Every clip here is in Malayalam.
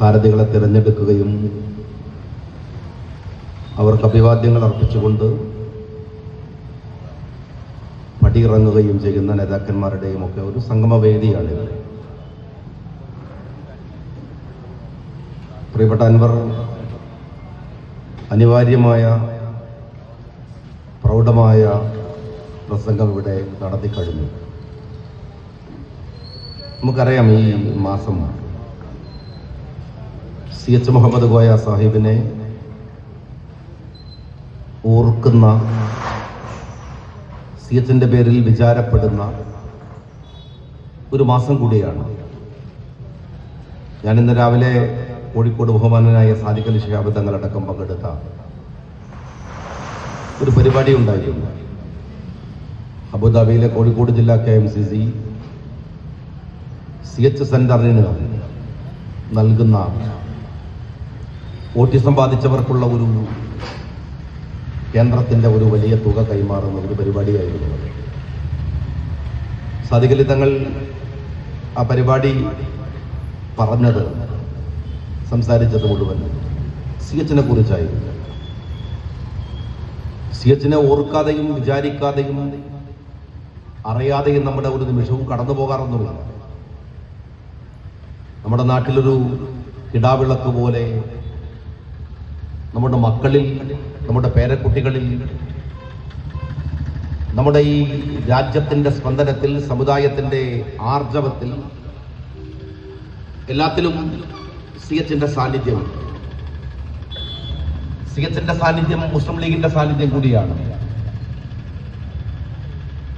സാരഥികളെ തിരഞ്ഞെടുക്കുകയും അവർക്ക് അഭിവാദ്യങ്ങൾ അർപ്പിച്ചുകൊണ്ട് പടിയിറങ്ങുകയും ചെയ്യുന്ന നേതാക്കന്മാരുടെയും ഒക്കെ ഒരു സംഗമവേദിയാണിത് പ്രിയപ്പെട്ട അൻവർ അനിവാര്യമായ പ്രൗഢമായ പ്രസംഗം ഇവിടെ നടത്തിക്കഴിഞ്ഞു നമുക്കറിയാം ഈ മാസം സി എച്ച് മുഹമ്മദ് ഗോയ സാഹിബിനെ ഓർക്കുന്ന സി എച്ചിന്റെ പേരിൽ വിചാരപ്പെടുന്ന ഒരു മാസം കൂടിയാണ്. ഞാൻ ഇന്ന് രാവിലെ കോഴിക്കോട് ബഹുമാനനായ സാദിഖലി ഷിഹാബ് തങ്ങളടക്കം പങ്കെടുത്ത ഒരു പരിപാടി ഉണ്ടായിരുന്നു. അബുദാബിയിലെ കോഴിക്കോട് ജില്ലാ K M C C C H സെന്ററിന് നൽകുന്ന ഓട്ടിസം ബാധിച്ചവർക്കുള്ള ഒരു കേന്ദ്രത്തിന്റെ ഒരു വലിയ തുക കൈമാറുന്ന ഒരു പരിപാടിയായിരുന്നു അത്. സാദിഖലി തങ്ങൾ ആ പരിപാടി പറഞ്ഞത് സംസാരിച്ചത് മുഴുവൻ സി എച്ചിനെ കുറിച്ചായിരുന്നു സി എച്ചിനെ ഓർക്കാതെയും വിചാരിക്കാതെയും അറിയാതെയും നമ്മുടെ ഒരു നിമിഷവും കടന്നു പോകാറൊന്നുമില്ല നമ്മുടെ നാട്ടിലൊരു കിടാവിളക്ക് പോലെ നമ്മുടെ മക്കളിൽ നമ്മുടെ പേരക്കുട്ടികളിൽ നമ്മുടെ ഈ രാജ്യത്തിന്റെ സ്പന്ദനത്തിൽ സമുദായത്തിന്റെ ആർജവത്തിൽ എല്ലാത്തിലും സി എച്ചിന്റെ സാന്നിധ്യമുണ്ട് സി എച്ചിന്റെ സാന്നിധ്യം മുസ്ലിം ലീഗിന്റെ സാന്നിധ്യം കൂടിയാണ്.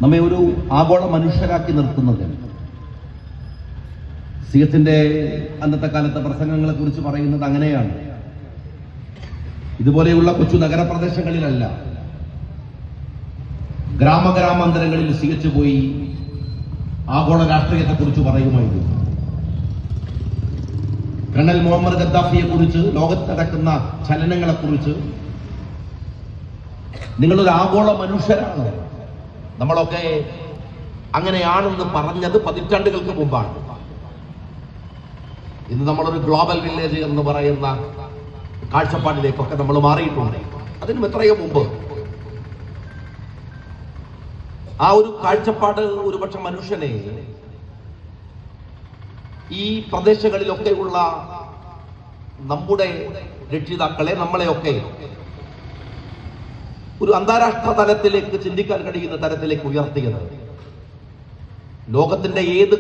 നമ്മെ ഒരു ആഗോള മനുഷ്യരാക്കി നിർത്തുന്നത്. സി എച്ചിന്റെ അന്നത്തെ കാലത്തെ പ്രസംഗങ്ങളെ കുറിച്ച് പറയുന്നത് അങ്ങനെയാണ്. ഇതുപോലെയുള്ള കൊച്ചു നഗരപ്രദേശങ്ങളിലല്ല. ഗ്രാമഗ്രാമാന്തരങ്ങളിൽ സ്വീകരിച്ചു പോയി ആഗോള രാഷ്ട്രീയത്തെ കുറിച്ച് പറയുമായിരുന്നു. കണൽ മുഹമ്മദ് ഗദ്ദാഫിയെ കുറിച്ച് ലോകത്ത് നടക്കുന്ന ചലനങ്ങളെ കുറിച്ച് നിങ്ങളൊരു ആഗോള മനുഷ്യരാണ്. നമ്മളൊക്കെ അങ്ങനെയാണെന്ന് പറഞ്ഞത് പതിറ്റാണ്ടുകൾക്ക് മുമ്പാണ്. ഇന്ന് നമ്മളൊരു ഗ്ലോബൽ വില്ലേജ് എന്ന് പറയുന്ന കാഴ്ചപ്പാടിലേക്കൊക്കെ നമ്മൾ മാറിയിട്ടുണ്ട്. അതിനും എത്രയോ മുമ്പ്. ആ ഒരു കാഴ്ചപ്പാട് ഒരുപക്ഷെ മനുഷ്യനെ ഈ പ്രദേശങ്ങളിലൊക്കെയുള്ള നമ്മുടെ രക്ഷിതാക്കളെ നമ്മളെയൊക്കെ ഒരു അന്താരാഷ്ട്ര തലത്തിലേക്ക് ചിന്തിക്കാൻ കഴിയുന്ന തരത്തിലേക്ക് ഉയർത്തിയത്. ലോകത്തിന്റെ ഏത്